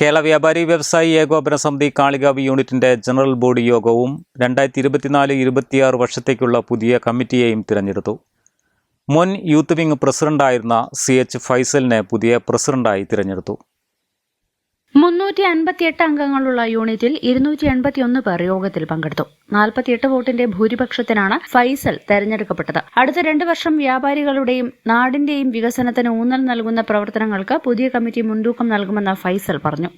Kerala വ്യാപാരി വ്യവസായി ഏകോപന സമിതി കാളികാവ് യൂണിറ്റിന്റെ ജനറൽ ബോഡി യോഗവും രണ്ടായിരത്തി ഇരുപത്തിനാല് ഇരുപത്തിയാറ് വർഷത്തേക്കുള്ള പുതിയ കമ്മിറ്റിയെയും തിരഞ്ഞെടുത്തു. മുൻ യൂത്ത് വിംഗ് പ്രസിഡന്റായിരുന്ന സി എച്ച് ഫൈസലിനെ പുതിയ പ്രസിഡന്റായി തിരഞ്ഞെടുത്തു. മുന്നൂറ്റി അൻപത്തിയെട്ട് അംഗങ്ങളുള്ള യൂണിറ്റിൽ ഇരുന്നൂറ്റി എൺപത്തിയൊന്ന് പേർ യോഗത്തിൽ പങ്കെടുത്തു. നാൽപ്പത്തിയെട്ട് വോട്ടിന്റെ ഭൂരിപക്ഷത്തിനാണ് ഫൈസൽ തെരഞ്ഞെടുക്കപ്പെട്ടത്. അടുത്ത രണ്ട് വർഷം വ്യാപാരികളുടെയും നാടിന്റെയും വികസനത്തിന് ഊന്നൽ നൽകുന്ന പ്രവർത്തനങ്ങൾക്ക് പുതിയ കമ്മിറ്റി മുൻതൂക്കം നൽകുമെന്ന് ഫൈസൽ പറഞ്ഞു.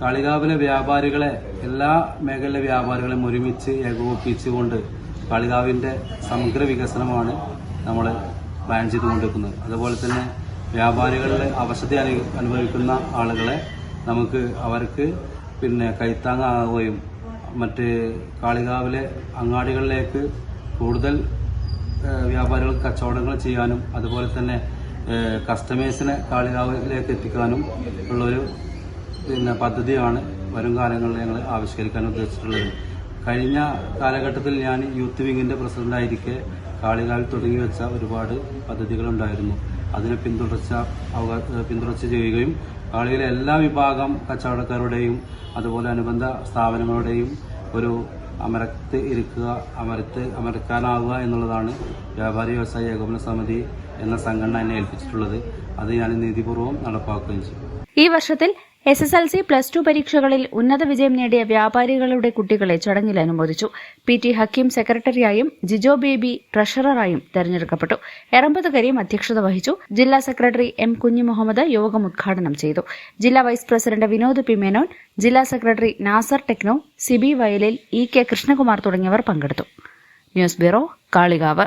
കാളികാവിലെ വ്യാപാരികളെ എല്ലാ മേഖലയിലെ വ്യാപാരികളെയും ഒരുമിച്ച് ഏകോപിപ്പിച്ചുകൊണ്ട് കാളികാവിന്റെ സമഗ്ര വികസനമാണ് നമ്മൾ പ്ലാൻ ചെയ്തുകൊണ്ടിരിക്കുന്നത്. അതുപോലെ തന്നെ വ്യാപാരികളിലെ അവശത അനുഭവിക്കുന്ന ആളുകളെ നമുക്ക് അവർക്ക് പിന്നെ കൈത്താങ്ങാകുകയും മറ്റ് കാളികാവിലെ അങ്ങാടികളിലേക്ക് കൂടുതൽ വ്യാപാരികൾ കച്ചവടങ്ങൾ ചെയ്യാനും അതുപോലെ തന്നെ കസ്റ്റമേഴ്സിനെ കാളികാവിലേക്ക് എത്തിക്കാനും ഉള്ളൊരു പിന്നെ പദ്ധതിയാണ് വരും കാലങ്ങളിൽ ഞങ്ങൾ ആവിഷ്കരിക്കാൻ ഉദ്ദേശിച്ചിട്ടുള്ളത്. കഴിഞ്ഞ കാലഘട്ടത്തിൽ ഞാൻ യൂത്ത് വിങ്ങിന്റെ പ്രസിഡന്റായിരിക്കെ കാളികാവിൽ തുടങ്ങി വെച്ച ഒരുപാട് പദ്ധതികളുണ്ടായിരുന്നു. അതിനെ പിന്തുടർച്ച പിന്തുടർച്ച ചെയ്യുകയും കളിയിലെ എല്ലാ വിഭാഗം കച്ചവടക്കാരുടെയും അതുപോലെ അനുബന്ധ സ്ഥാപനങ്ങളുടെയും ഒരു അമരത്ത് ഇരിക്കുക അമരത്ത് അമരക്കാനാവുക എന്നുള്ളതാണ് വ്യാപാരി വ്യവസായ ഏകോപന സമിതി എന്ന സംഘടന എന്നെ ഏൽപ്പിച്ചിട്ടുള്ളത്. അത് ഞാൻ നീതിപൂർവം നടപ്പാക്കുകയും ചെയ്യും. ഈ വർഷത്തിൽ S S L C plus two പരീക്ഷകളിൽ ഉന്നത വിജയം നേടിയ വ്യാപാരികളുടെ കുട്ടികളെ ചടങ്ങിൽ അനുമോദിച്ചു. പി ടി ഹക്കീം സെക്രട്ടറിയായും ജിജോ ബേബി ട്രഷററായും തെരഞ്ഞെടുക്കപ്പെട്ടു. എറമ്പത് കരീം അധ്യക്ഷത വഹിച്ചു. ജില്ലാ സെക്രട്ടറി എം കുഞ്ഞിമുഹമ്മദ് യോഗം ഉദ്ഘാടനം ചെയ്തു. ജില്ലാ vice president Vinod P Menon ജില്ലാ സെക്രട്ടറി നാസർ ടെക്നോ സിബി വയലിൽ ഇ കെ കൃഷ്ണകുമാർ തുടങ്ങിയവർ പങ്കെടുത്തു. News bureau Kalikavu.